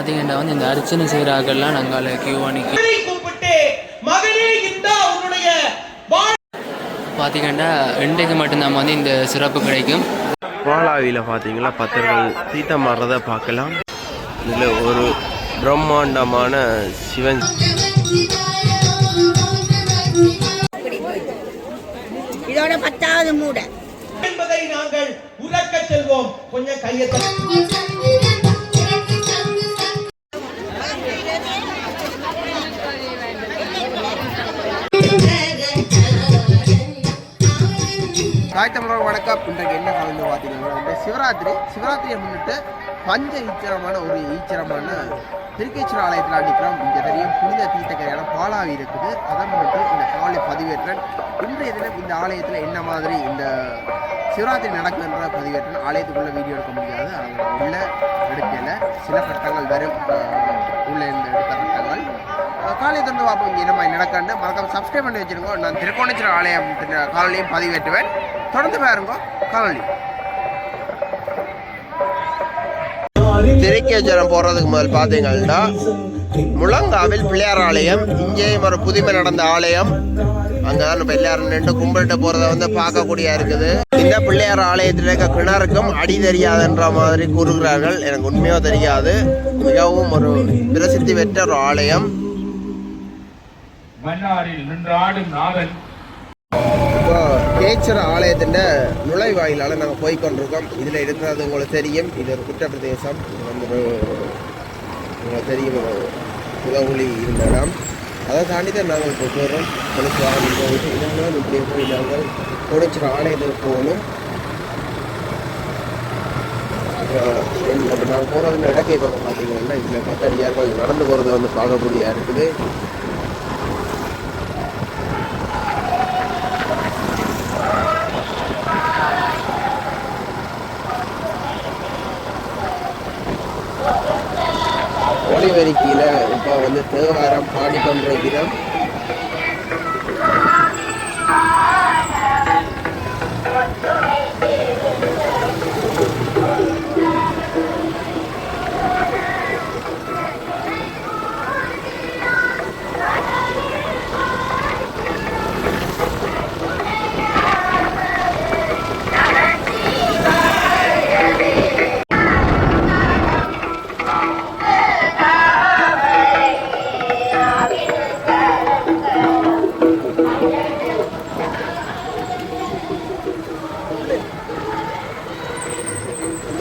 பார்த்தீங்கன்னா வந்து இந்த அர்ச்சனை செய்கிறாக்கெல்லாம் நாங்கள் கியூ அணிக்கு மகனை கூப்பிட்டு மகனே இந்தா உன்னுடைய வாழ் பார்த்தீங்கன்னா இன்றைக்கு மட்டும்தான் வந்து இந்த சிறப்பு கிடைக்கும். பாலாவியில் பார்த்தீங்களா பத்தர்கள் தீர்த்தம் மாறுறதை பார்க்கலாம். இதில் ஒரு பிரம்மாண்டமான சிவன். இதோட பத்தாவது மூட. என்பதை நாங்கள் உறக்க செல்வோம். கொஞ்சம் கையை தாய் தமிழர் வணக்கம். இன்றைக்கு என்ன கலந்து பார்த்தீங்கன்னா இந்த சிவராத்திரி சிவராத்திரியை முன்னிட்டு பஞ்ச ஈச்சரமான ஒரு ஈச்சரமான திருக்கேச்சூர் ஆலயத்தில் அடிக்கிறோம் இங்கே தெரியும் புனித தீர்த்தக்கரையான பாலாவி இருக்குது. அதை முன்னிட்டு இந்த காலை பதிவேற்றன் இன்றைய தினம் இந்த ஆலயத்தில் என்ன மாதிரி இந்த சிவராத்திரி நடக்குதுன்ற பதிவேற்றன் ஆலயத்துக்குள்ளே வீடியோ எடுக்க முடியாது. அதில் உள்ள எடுக்கல. சில கட்டங்கள் வரும். உள்ளே உள்ள இருந்து எடுத்த காலை தொண்டு பார்ப்போம். இங்கே என்ன மாதிரி நடக்காண்டு மறக்காம சப்ஸ்கிரைப் பண்ணி வச்சிருக்கோம் நான் திருக்கோணேஸ்வரம் ஆலயம் காலையும் பதிவேற்றுவேன். தொடர்ந்து பாருங்க காலனி. திருக்கேச்சரம் போகிறதுக்கு முதல் பார்த்தீங்கன்னா முழங்காவில் பிள்ளையார் ஆலயம் இங்கேயும் ஒரு புதுமை நடந்த ஆலயம். அங்கே தான் நம்ம எல்லாரும் நின்று கும்பிட்டு போகிறத வந்து பார்க்கக்கூடிய இருக்குது. இந்த பிள்ளையார் ஆலயத்தில் இருக்க கிணறுக்கும் அடி தெரியாதுன்ற மாதிரி கூறுகிறார்கள். எனக்கு உண்மையாக தெரியாது. மிகவும் ஒரு பிரசித்தி பெற்ற ஒரு ஆலயம். மன்னாரில் நின்றாடும் நாதன் இப்போ கேச்சர ஆலயத்தின் நுழைவாயிலால் நாங்கள் போய் கொண்டிருக்கோம் இதில் இருக்கிறது உங்களுக்கு தெரியும். இது ஒரு குற்றப்பிரதேசம். இது வந்து உங்களுக்கு தெரியும் ஒரு புதவுளி இருந்த இடம். அதை தாண்டி தான் நாங்கள் இப்போ போகிறோம் பொலிஸ் வாகனம் போயிட்டு இதனால் இப்படி போய் நாங்கள் குடிச்சிற ஆலயத்துக்கு போகணும். நாங்கள் போகிறது இடக்கை பக்கம் பார்த்தீங்கன்னா இதில் பத்தடியாக கொஞ்சம் நடந்து போகிறது வந்து பார்க்கக்கூடிய இருக்குது. ஒளிவெறிக்கையில் இப்போ வந்து தேவாரம் பாடிக்கொண்டிருக்கிறோம்.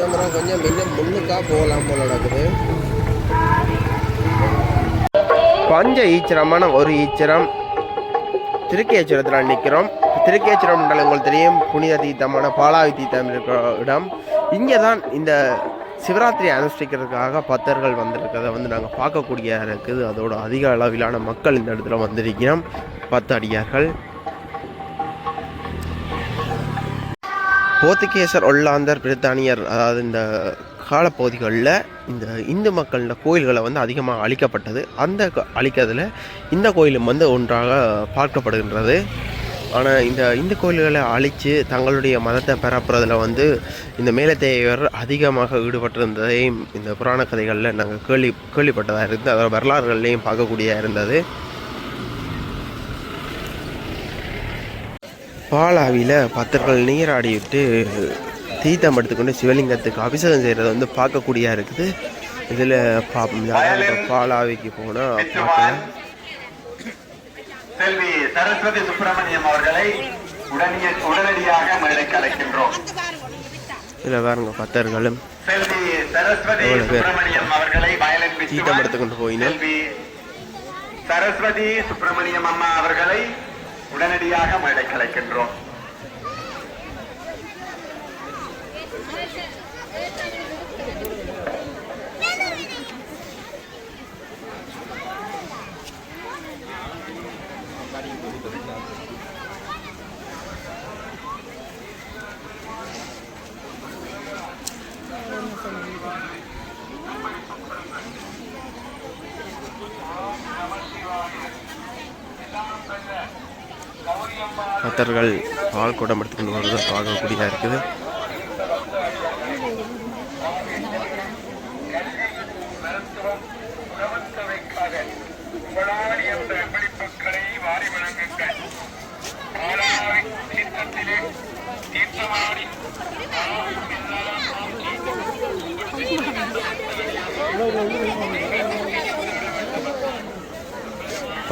அப்புறம் கொஞ்சம் இன்னும் முன்னுக்காக போகலாம் போல நடக்குது. பஞ்ச ஈச்சரமான ஒரு ஈச்சரம். திருக்கேச்சரத்தில் நிற்கிறோம் திருக்கேச்சுரம் என்றால் உங்களுக்கு தெரியும். புனித தீர்த்தமான பாலாவி தீர்த்தம் இருக்கிற இடம். இங்கே தான் இந்த சிவராத்திரி அனுஷ்டிக்கிறதுக்காக பக்தர்கள் வந்திருக்கிறத வந்து நாங்கள் பார்க்கக்கூடிய இருக்குது. அதோட அதிக அளவிலான மக்கள் இந்த இடத்துல வந்திருக்கிறோம். பத்து அடியார்கள் போர்த்துகேசர் ஒல்லாந்தர் பிரித்தானியர் அதாவது இந்த காலப்பகுதிகளில் இந்த இந்து மக்களோட கோயில்களை வந்து அதிகமாக அழிக்கப்பட்டது. அந்த க- அழிக்கிறதுல இந்த கோயிலும் வந்து ஒன்றாக பார்க்கப்படுகின்றது. ஆனால் இந்த இந்து கோயில்களை அழித்து தங்களுடைய மதத்தை பரப்புறதுல வந்து இந்த மேலத்தேவர் அதிகமாக ஈடுபட்டிருந்ததையும் இந்த புராண கதைகளில் நாங்கள் கேள்வி கேள்விப்பட்டதாக இருந்து அதோட வரலாறுகள்லையும் பார்க்கக்கூடியதாக இருந்தது. பாலாவியில் பக்தர்கள் நீராடிவிட்டு தீர்த்தம் எடுத்துக்கொண்டு சிவலிங்கத்துக்கு அபிஷேகம் செய்கிறது வந்து பார்க்கக்கூடியா இருக்குது. இதில் பா யாராவது இப்ப பாலாவிக்கு போனால் பார்க்கலாம். செல்வி சரஸ்வதி சுப்பிரமணியம் அவர்களை உடனே உடனடியாக மேடைக்கு அழைக்கின்றோம். இதில் பாருங்க பக்தர்களும். செல்வி சரஸ்வதி? சுப்பிரமணியம் அவர்களை வயலின் வித்துவான் எடுத்துக்கொண்டு போயினர். செல்வி சரஸ்வதி சுப்பிரமணியம் அம்மா அவர்களை உடனடியாக மழை கலைக்கின்றோம். பக்தர்கள் பால் குடம் எடுத்துக்கொண்டு வருவதை பார்க்கக்கூடியதாக இருக்குது. மருத்துவம் உணவுத்தவைக்காக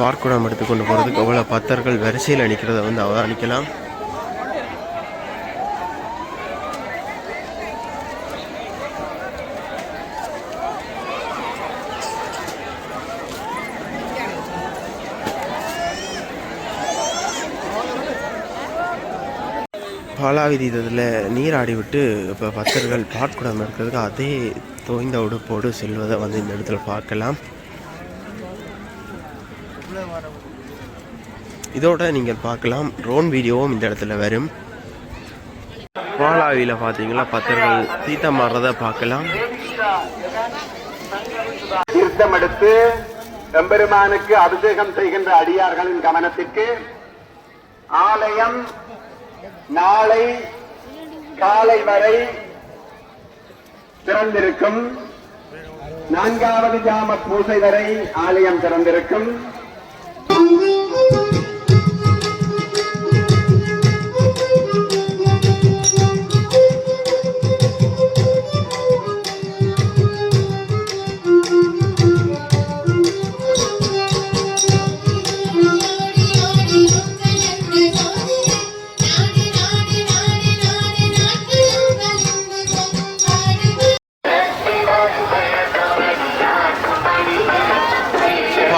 பார்க்குடம் எடுத்துக்கொண்டு போகிறதுக்கு அவ்வளோ பக்தர்கள் வரிசையில் நிற்கிறத வந்து அவதானிக்கலாம் பாலாவிதீதத்தில் நீராடி விட்டு இப்போ பக்தர்கள் பாட்குடம் இருக்கிறதுக்கு அதே தோய்ந்த உடுப்போடு செல்வதை வந்து இந்த இடத்துல பார்க்கலாம். இதோட நீங்கள் பார்க்கலாம். ட்ரோன் வீடியோவும் இந்த இடத்துல வரும். பாலாவியில் பார்த்தீங்களா? பத்தர்கள் தீர்த்தம் மாறுறத பார்க்கலாம். தீர்த்தம் எடுத்து எம்பெருமானுக்கு அபிஷேகம் செய்கின்ற அடியார்களின் கவனத்திற்கு ஆலயம் நாளை காலை வரை திறந்திருக்கும். நான்காவது ஜாம பூசை வரை ஆலயம் திறந்திருக்கும்.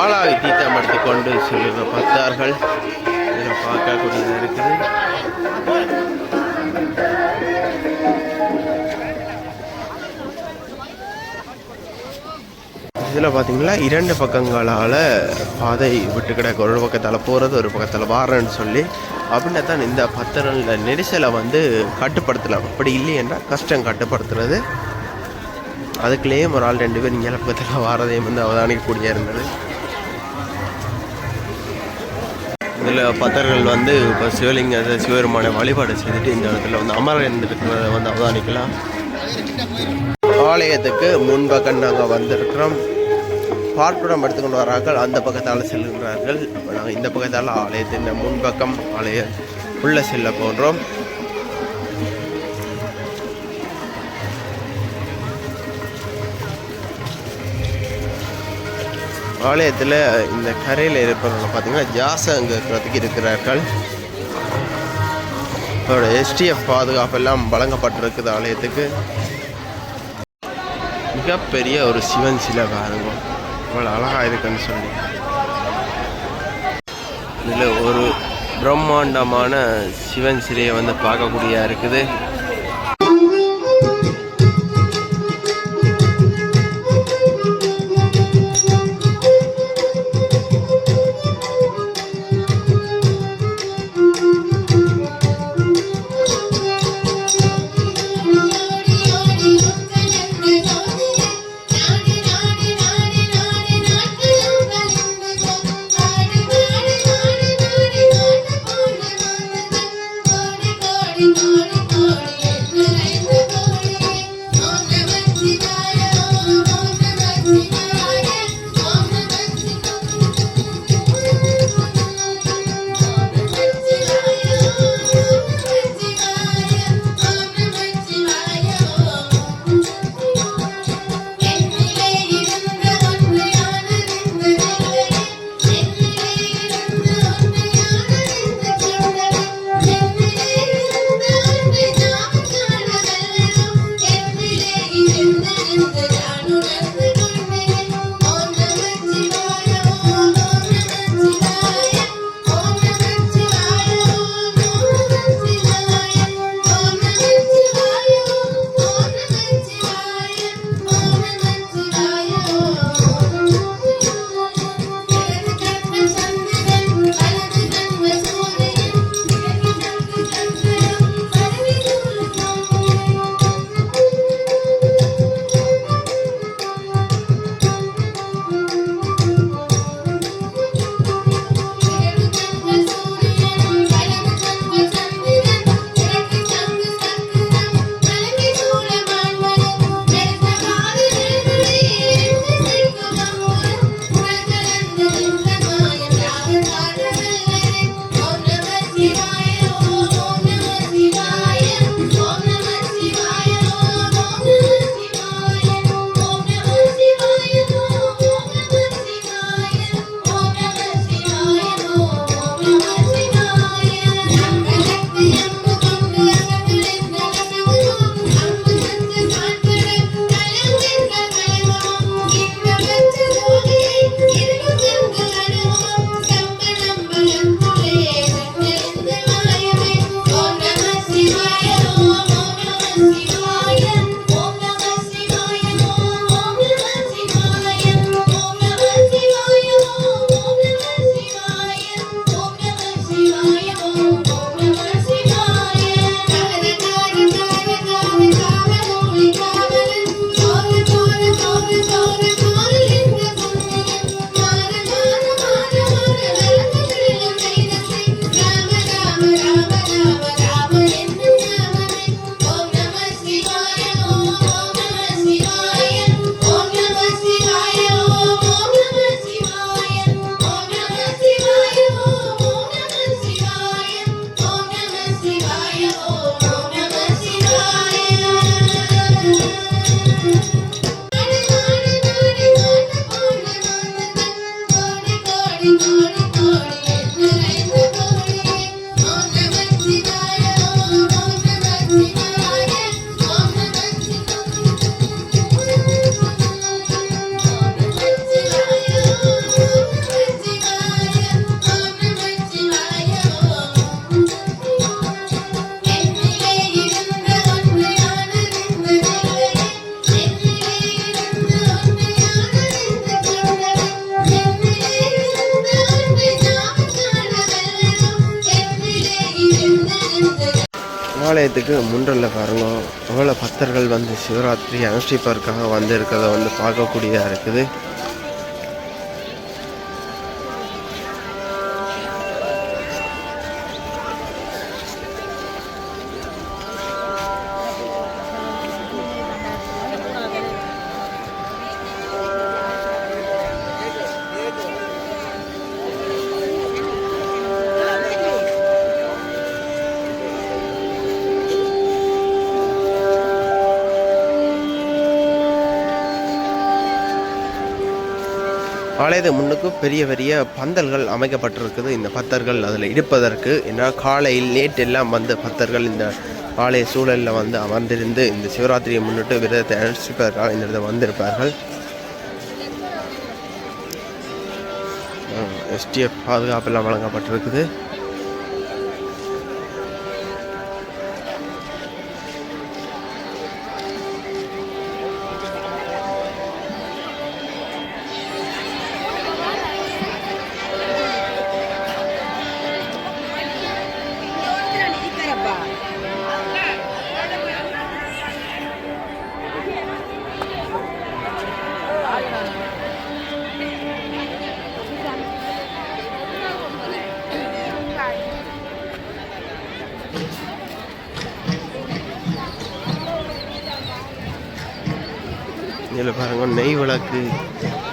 பாலாவி தீர்த்தம் எடுத்துக்கொண்டு செல்கிற பக்தர்கள். இதில் பார்க்கக்கூடியது இருக்குது. இதில் பார்த்தீங்கன்னா இரண்டு பக்கங்களால் பாதை விட்டு கிடக்கு. ஒரு பக்கத்தால் போகிறது ஒரு பக்கத்தில் வாரன்னு சொல்லி. அப்படின்னா தான் இந்த பத்திரங்கள நெரிசலை வந்து கட்டுப்படுத்தலாம். அப்படி இல்லைன்னா கஷ்டம் கட்டுப்படுத்துறது. அதுக்குள்ளேயே ஒரு ஆள் ரெண்டு பேர் இங்கே பக்கத்தில் வாரதையும் வந்து அவதானிக்கக்கூடிய இருந்தது. இதில் பக்தர்கள் வந்து இப்போ சிவலிங்க சிவபெருமான வழிபாடு செய்துட்டு இந்த இடத்துல வந்து அமர இருந்திருக்கிறத வந்து அவதானிக்கலாம். ஆலயத்துக்கு முன்பக்கம் நாங்கள் வந்திருக்கிறோம். பார்ப்பிடம் எடுத்துக்கொண்டு வரார்கள். அந்த பக்கத்தால் செல்கிறார்கள் இப்போ நாங்கள் இந்த பக்கத்தால் ஆலயத்தின் முன்பக்கம் ஆலய உள்ளே செல்ல போன்றோம். ஆலயத்தில் இந்த கரையில் இருப்பவங்க பார்த்தீங்கன்னா அங்கே இருக்கிறதுக்கு இருக்கிறார்கள். அவரோட எஸ்டிஎஃப் பாதுகாப்பு எல்லாம் வழங்கப்பட்டிருக்குது ஆலயத்துக்கு. மிகப்பெரிய ஒரு சிவன் சிலை பாருங்க. இவ்வளோ அழகாக இருக்குன்னு சொல்லி. இதில் ஒரு பிரம்மாண்டமான சிவன் சிலையை வந்து பார்க்கக்கூடிய இருக்குது. ஆலயத்துக்கு முன்றல்ல பாருங்க. எவ்வளோ பக்தர்கள் வந்து சிவராத்திரி அனுஷ்டிப்பதற்காக வந்து இருக்கிறத வந்து பார்க்கக்கூடியதாக இருக்குது. ஆலயத்து முன்னுக்கு பெரிய பெரிய பந்தல்கள் அமைக்கப்பட்டிருக்குது. இந்த பத்தர்கள் அதில் இருப்பதற்கு ஏன்னா காலையில் நேற்றெல்லாம் எல்லாம் பத்தர்கள் இந்த ஆலய சூழலில் வந்து அமர்ந்திருந்து இந்த சிவராத்திரியை முன்னிட்டு விரதத்தை அனுஷ்டிப்பதற்காக இந்த இடத்தை வந்திருப்பார்கள். எஸ்டிஎஃப் பாதுகாப்பெல்லாம் வழங்கப்பட்டிருக்குது.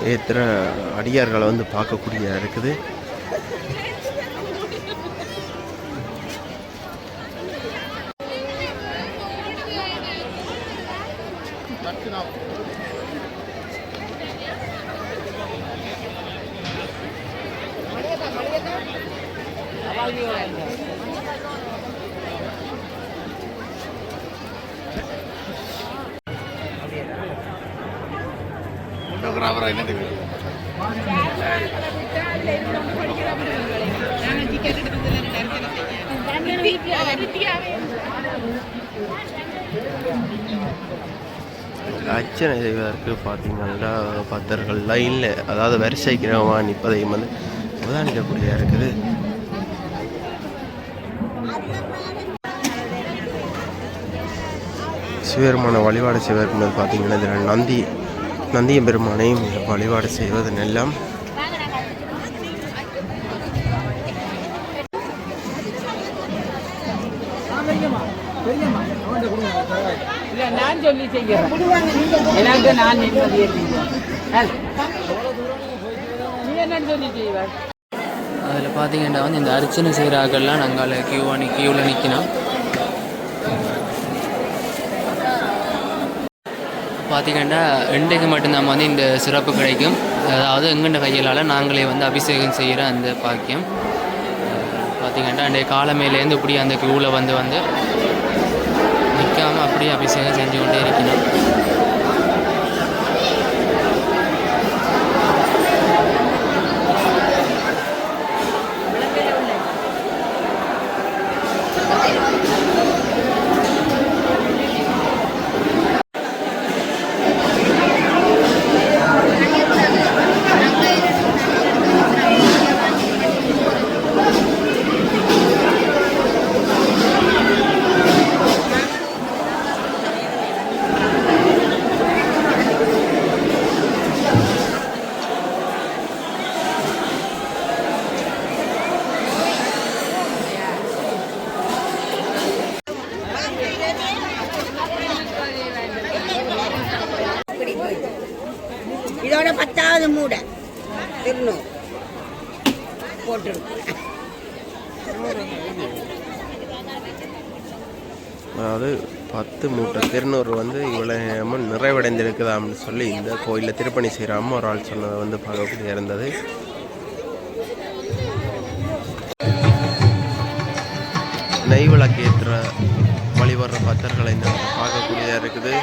ஏற்றுற அடியார்களை வந்து பார்க்கக்கூடிய இருக்குது அர்ச்சனை செய்வதற்கு பார்த்தீங்கன்னா பக்தர்கள்லாம் இல்லை அதாவது வரிசைக்கிறவா நிற்பதையும் வந்து அவதானிக்கக்கூடியதாக இருக்குது. சிவபெருமான வழிபாடு செய்வதற்கு பார்த்தீங்கன்னா இதில் நந்தி நந்திய பெருமானையும் வழிபாடு செய்வதன் எல்லாம் இல்ல செய்கிறேன் எனக்கு நான் நீ சொல்லி அதில் பார்த்தீங்கன்னா வந்து இந்த அர்ச்சனை செய்கிற ஆக்கள்லாம் நாங்கள் கியூவாக கியூவில் நிற்கணும் பார்த்தீங்கன்னா இன்றைக்கு மட்டும்தான் வந்து இந்த சிறப்பு கிடைக்கும். அதாவது எங்கண்ட கையிலால் நாங்களே வந்து அபிஷேகம் செய்கிற அந்த பாக்கியம். பார்த்தீங்கன்னா அன்றைய காலமேலேருந்து இப்படி அந்த கியூவில் வந்து வந்து நிற்காமல் அப்படியே அபிஷேகம் செஞ்சு கொண்டே இருக்கிறோம் இதோட இந்த மூட. திருநூறு போட்டுருக்கு அதாவது பத்து மூட்டை திருநூறு வந்து இவ்வளவு நிறைவடைந்திருக்குதாம்னு சொல்லி இந்த கோயிலில் திருப்பணி செய்கிறாம ஒரு ஆள் சொன்னதை வந்து பார்க்கக்கூடிய இருந்தது. நெய் விளக்கு ஏற்றுற வழிபடுற பக்தர்களை இந்த பார்க்கக்கூடியதாக இருக்குது.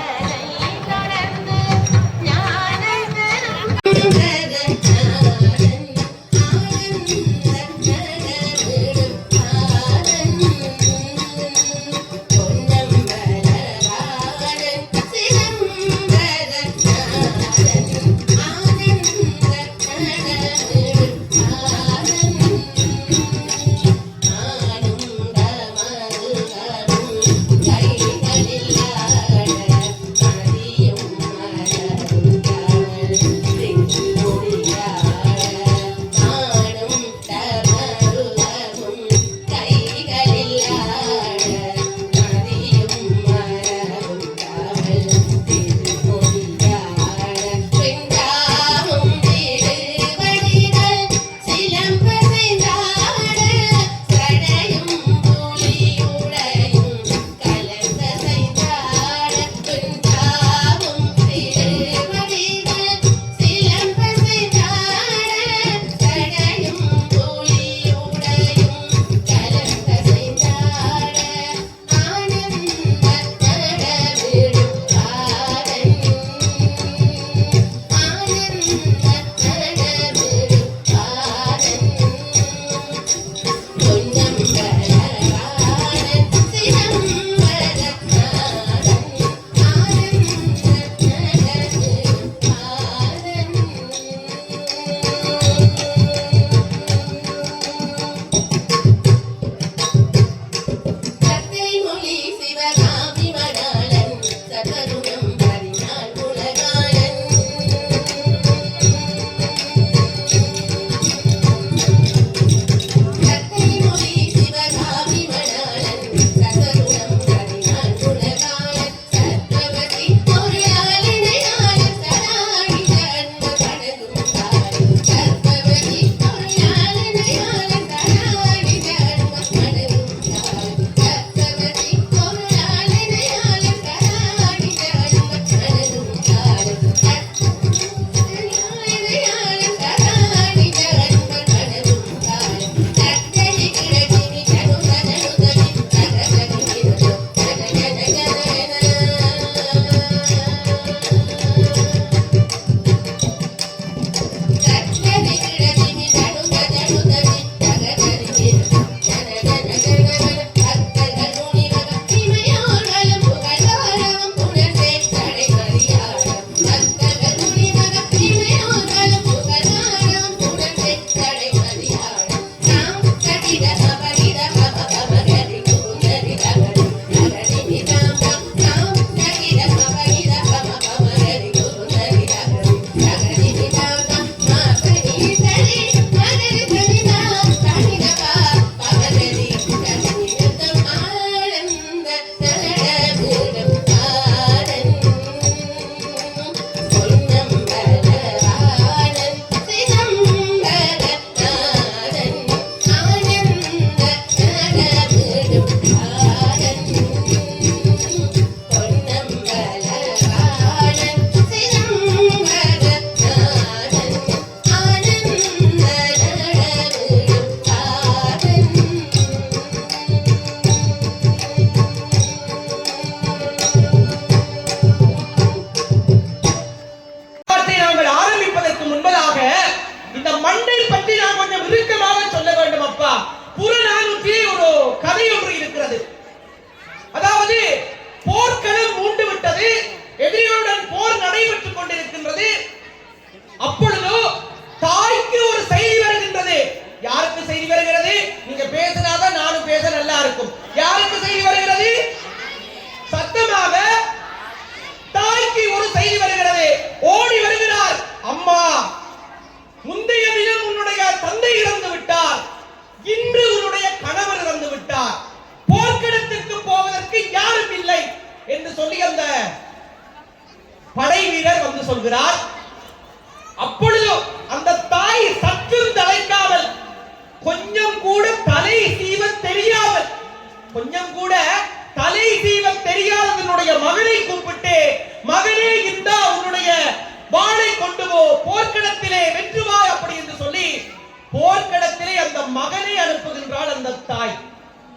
மகனை அனுப்புகின்றாள் அந்த தாய்.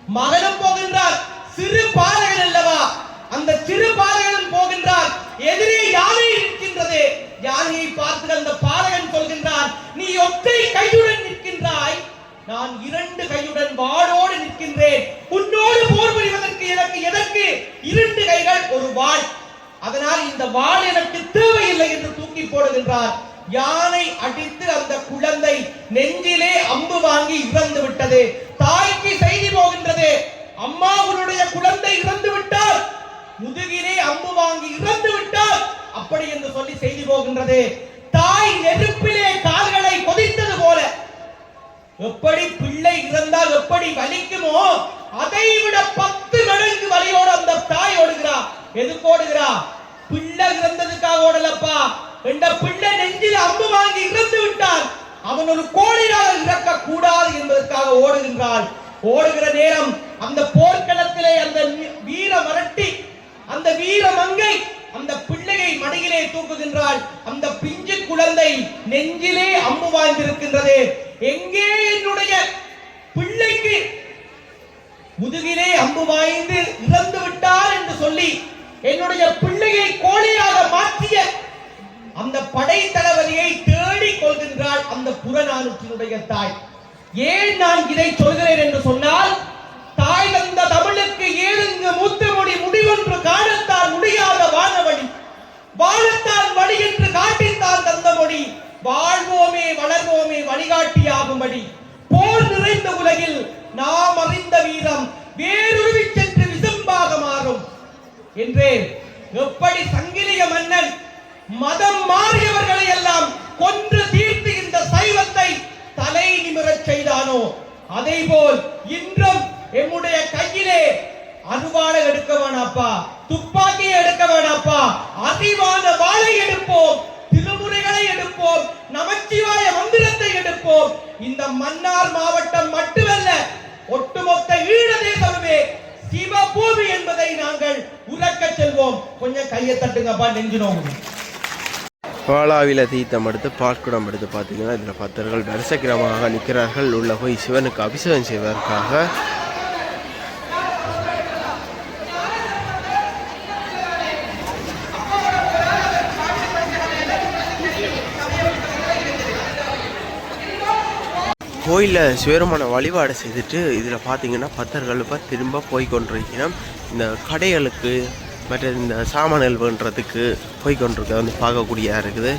மகனும் போகின்றார். சிறு பாலகன் அல்லவா? அந்த சிறு பாலகனும் போகின்றார். எதிரே யானை நிற்கின்றது. யானையை பார்த்து அந்த பாலகன் சொல்கின்றார் நீ ஒற்றை கையுடன் நிற்கின்றாய். நான் இரண்டு கையுடன் வாளோடு நிற்கின்றேன். உன்னோடு போர் புரிவதற்கு எனக்கு எதற்கு? இரண்டு கைகள் ஒரு வாள். அதனால் இந்த வாள் எனக்கு தேவையில்லை என்று தூக்கி போடுகின்றார். யானை அடித்து அந்த குழந்தை நெஞ்சிலே அம்பு வாங்கி இறந்து விட்டது. தாய்க்கு செய்தி போகின்றது. அம்மா உன்னுடைய குழந்தை இறந்து விட்டார் முதுகிலே அம்பு வாங்கி இறந்து விட்டார் அப்படி என்று சொல்லி செய்தி போகின்றது. தாய் நெருப்பிலே கால்களை கொதித்தது போல. எப்படி பிள்ளை இறந்தால் எப்படி வலிக்குமோ அதை விட பத்து மடங்கு வலியோடு அந்த தாய் ஓடுகிறா. எதுக்கு ஓடுகிறா? பிள்ளை இறந்ததுக்காக ஓடலப்பா. என்ற பிள்ளை நெஞ்சில் அம்பு வாங்கி இறந்து விட்டான். அவன் ஒரு கோழியால் இறக்க கூடாது என்பதற்காக ஓடுகின்றாள் ஓடுகிற நேரம் அந்த போர்க்களத்திலே அந்த வீர மரட்டி அந்த வீர மங்கை அந்த பிள்ளையை மடியிலே தூக்குகின்றாள். அந்த பிஞ்சு குழந்தை நெஞ்சிலே அம்பு வாய்ந்திருக்கின்றது. எங்கே என்னுடைய பிள்ளைக்கு முதுகிலே அம்பு வாய்ந்து இறந்து விட்டார் என்று சொல்லி என்னுடைய பிள்ளையை கோழியாக மாற்றிய அந்த படை தளபதியை தேடிக் கொள்கின்றாள் அந்த புறநானூற்றினுடைய தாய். ஏன் நான் இதை சொல்கிறேன் என்று சொன்னால் தாய் தந்த தமிழுக்கு ஏழுங்க மூத்த மொழி முடிவொன்று காணத்தான் முடியாத வானவழி வாழத்தான் வழி என்று காட்டித்தான் தந்த மொழி வாழ்வோமே வளர்வோமே வழிகாட்டியாகும்படி. போர் நிறைந்த உலகில் நாம் அறிந்த வீரம் வேறுருவி சென்று விசம்பாக மாறும் என்றே எப்படி சங்கிலிய மன்னன் மதம் மாறியவர்களை எல்லாம் கொன்று தீர்த்து இந்த சைவத்தை தலை நிமிரச் செய்தானோ? அதே போல் இன்றும் எம்முடைய கையிலே அருவாளை எடுக்க வேணாப்பா துப்பாக்கியை எடுக்க வேணாப்பா அறிவான வாளை எடுப்போம் திருமுறைகளை எடுப்போம் நமச்சிவாய மந்திரத்தை எடுப்போம். இந்த மன்னார் மாவட்டம் மட்டுமல்ல ஒட்டுமொத்த ஈழ தேசமே சிவபூமி என்பதை நாங்கள் உறக்க செல்வோம். கொஞ்சம் கையை தட்டுங்கப்பா நெஞ்சு பாலாவில தீர்த்தம் எடுத்து பால்குடம் எடுத்து பார்த்தீங்கன்னா இதில் பக்தர்கள் வரிசைக்கிரமாக நிற்கிறார்கள். உள்ள போய் சிவனுக்கு அபிஷேகம் செய்வதற்காக. கோயிலில் சுயரமான வழிபாடு செய்துட்டு இதில் பார்த்தீங்கன்னா பக்தர்கள் இப்போ திரும்ப போய் கொண்டிருக்கிறோம். இந்த கடைகளுக்கு மற்ற இந்த சாமான்கள் பண்ணுறதுக்கு போய்கொண்டிருக்க வந்து பார்க்கக்கூடியதாக இருக்குது.